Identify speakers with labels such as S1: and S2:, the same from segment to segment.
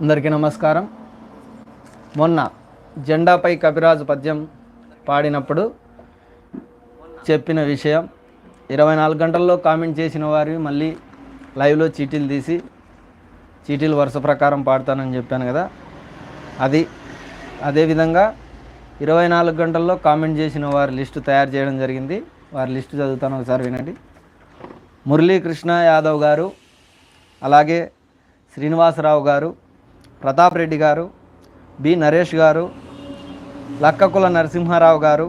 S1: అందరికీ నమస్కారం. మొన్న జెండాపై కపిరాజు పద్యం పాడినప్పుడు చెప్పిన విషయం ఇరవై నాలుగు గంటల్లో కామెంట్ చేసిన వారివి మళ్ళీ లైవ్లో చీటీలు తీసి చీటీలు వరుస ప్రకారం పాడతానని చెప్పాను కదా. అది అదేవిధంగా ఇరవై నాలుగు గంటల్లో కామెంట్ చేసిన వారి లిస్టు తయారు చేయడం జరిగింది. వారి లిస్టు చదువుతాను ఒకసారి వినండి. మురళీకృష్ణ యాదవ్ గారు అలాగే శ్రీనివాసరావు గారు ప్రతాప్ రెడ్డి గారు బి నరేష్ గారు లక్కకుల నరసింహారావు గారు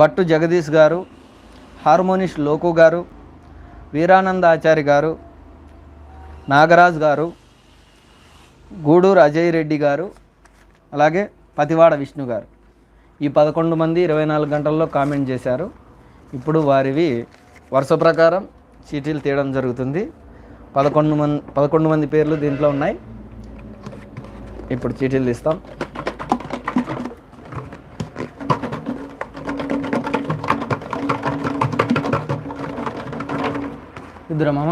S1: భట్టు జగదీష్ గారు హార్మోనిస్ట్ లోకు గారు వీరానంద ఆచారి గారు నాగరాజ్ గారు గూడూరు అజయ్ రెడ్డి గారు అలాగే పతివాడ విష్ణు గారు. ఈ పదకొండు మంది ఇరవై నాలుగు గంటల్లో కామెంట్ చేశారు. ఇప్పుడు వారివి వరుస ప్రకారం చీటీలు తీయడం జరుగుతుంది. పదకొండు మంది పదకొండు మంది పేర్లు దీంట్లో ఉన్నాయి. ఇప్పుడు చీటీలు తీస్తాం. ఇద్దరా మామ.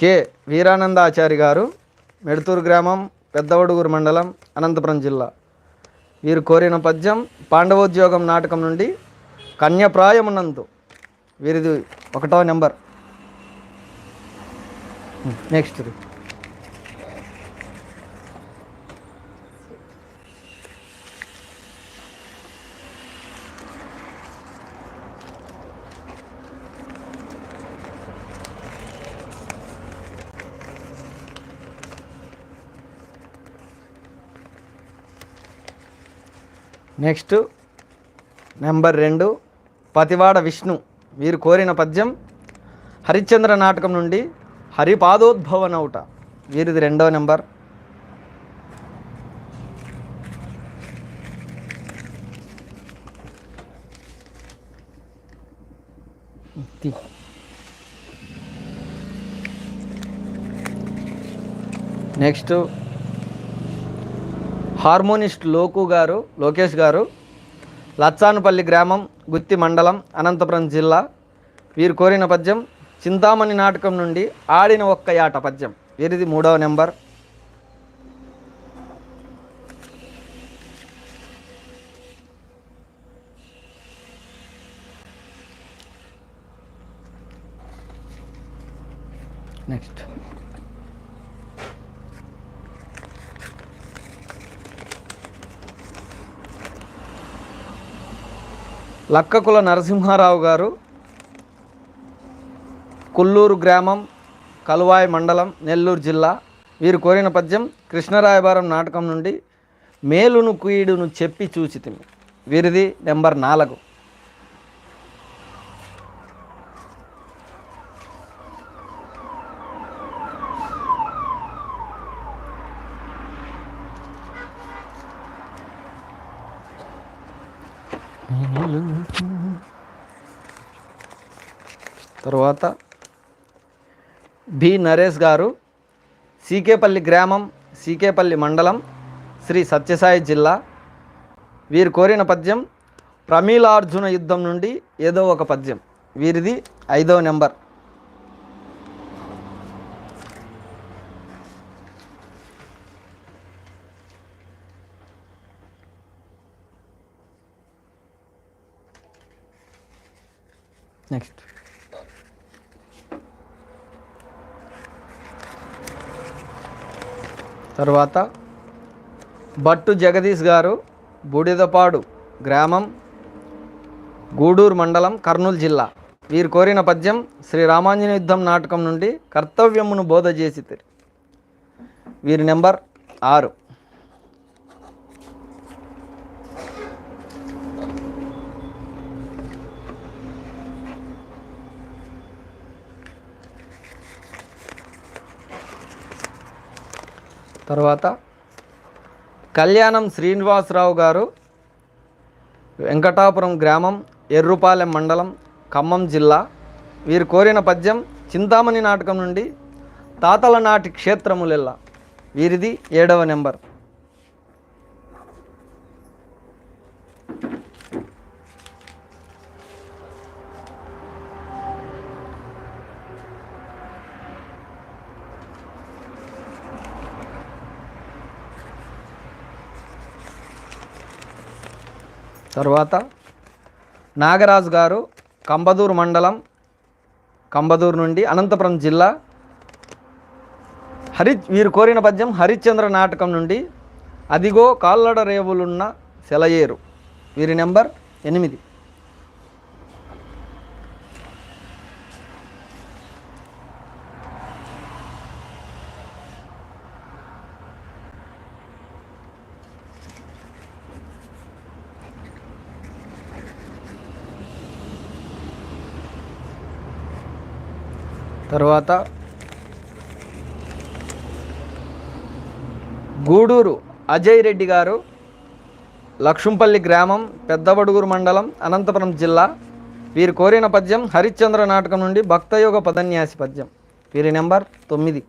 S1: కె. వీరానందాచారి గారు మెడతూరు గ్రామం పెద్దవడుగురు మండలం అనంతపురం జిల్లా. వీరు కోరిన పద్యం పాండవోద్యోగం నాటకం నుండి కన్యప్రాయమునందు. వీరిది ఒకటో నెంబర్. నెక్స్ట్ నెక్స్ట్ నెంబర్ రెండు పతివాడ విష్ణు. వీరు కోరిన పద్యం హరిశ్చంద్ర నాటకం నుండి హరిపాదోద్భవనౌట. వీరిది రెండో నెంబర్. నెక్స్ట్ హార్మోనిస్ట్ లోకు గారు లోకేష్ గారు లచ్చానుపల్లి గ్రామం గుత్తి మండలం అనంతపురం జిల్లా. వీరు కోరిన పద్యం చింతామణి నాటకం నుండి ఆడిన ఒక్క యాట పద్యం. వీరిది మూడవ నెంబర్. నెక్స్ట్ లక్కకుల నరసింహారావు గారు కుల్లూరు గ్రామం కలువాయి మండలం నెల్లూరు జిల్లా. వీరు కోరిన పద్యం కృష్ణరాయబారం నాటకం నుండి మేలును కుయుడును చెప్పి చూచితిమి. వీరిది నెంబర్ నాలుగు. తర్వాత బి నరేష్ గారు సీకేపల్లి గ్రామం సీకేపల్లి మండలం శ్రీ సత్యసాయి జిల్లా. వీరు కోరిన పద్యం ప్రమీలార్జున యుద్ధం నుండి ఏదో ఒక పద్యం. వీరిది ఐదో నెంబర్. నెక్స్ట్ తర్వాత భట్టు జగదీష్ గారు బూడిదపాడు గ్రామం గూడూరు మండలం కర్నూలు జిల్లా. వీరు కోరిన పద్యం శ్రీ రామాంజన యుద్ధం నాటకం నుండి కర్తవ్యమును బోధ చేసి వీరి నెంబర్ ఆరు. తర్వాత కళ్యాణం శ్రీనివాసరావు గారు వెంకటాపురం గ్రామం ఎర్రుపాలెం మండలం ఖమ్మం జిల్లా. వీరు కోరిన పద్యం చింతామణి నాటకం నుండి తాతల నాటి క్షేత్రములెల్లా. వీరిది ఏడవ నెంబర్. తర్వాత నాగరాజు గారు కంబదూరు మండలం కంబదూరు నుండి అనంతపురం జిల్లా హరి వీరు కోరిన పద్యం హరిశ్చంద్ర నాటకం నుండి అదిగో కాళ్ళడ రేవులున్న సెలయేరు. వీరి నెంబర్ ఎనిమిది. తర్వాత గూడూరు అజయ్ రెడ్డి గారు లక్షంపల్లి గ్రామం పెద్దబడుగురు మండలం అనంతపురం జిల్లా. వీరు కోరిన పద్యం హరిశ్చంద్ర నాటకం నుండి భక్తయోగ పదన్యాసి పద్యం. వీరి నెంబర్ తొమ్మిది.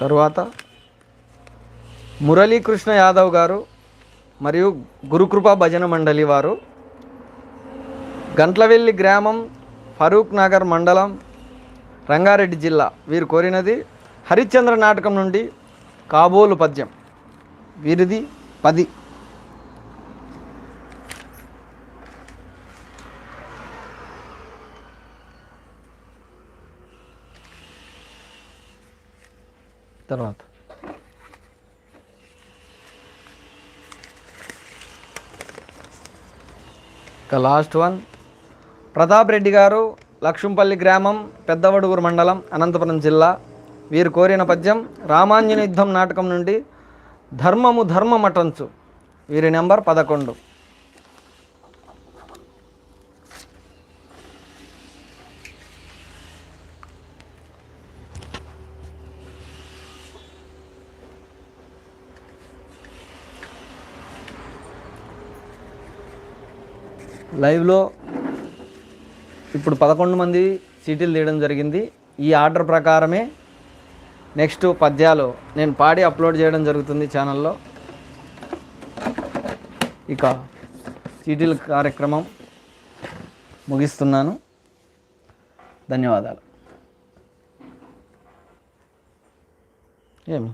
S1: తరువాత మురళీకృష్ణ యాదవ్ గారు మరియు గురుకృప భజన మండలి వారు గంట్లవెల్లి గ్రామం ఫరూక్ నగర్ మండలం రంగారెడ్డి జిల్లా వీరు కోరినది హరిశ్చంద్ర నాటకం నుండి కాబోలు పద్యం. వీరిది పది. తర్వాత. ఇక లాస్ట్ వన్ ప్రతాప్ రెడ్డి గారు లక్షంపల్లి గ్రామం పెద్దవడుగురు మండలం అనంతపురం జిల్లా. వీరు కోరిన పద్యం రామాంజన యుద్ధం నాటకం నుండి ధర్మము ధర్మమటంచు. వీరి నెంబర్ పదకొండు. లైవ్లో ఇప్పుడు పదకొండు మంది సీటీలు తీయడం జరిగింది. ఈ ఆర్డర్ ప్రకారమే నెక్స్ట్ పద్యాలు నేను పాడి అప్లోడ్ చేయడం జరుగుతుంది ఛానల్లో. ఇక సీటీల కార్యక్రమం ముగిస్తున్నాను. ధన్యవాదాలు. ఏమి?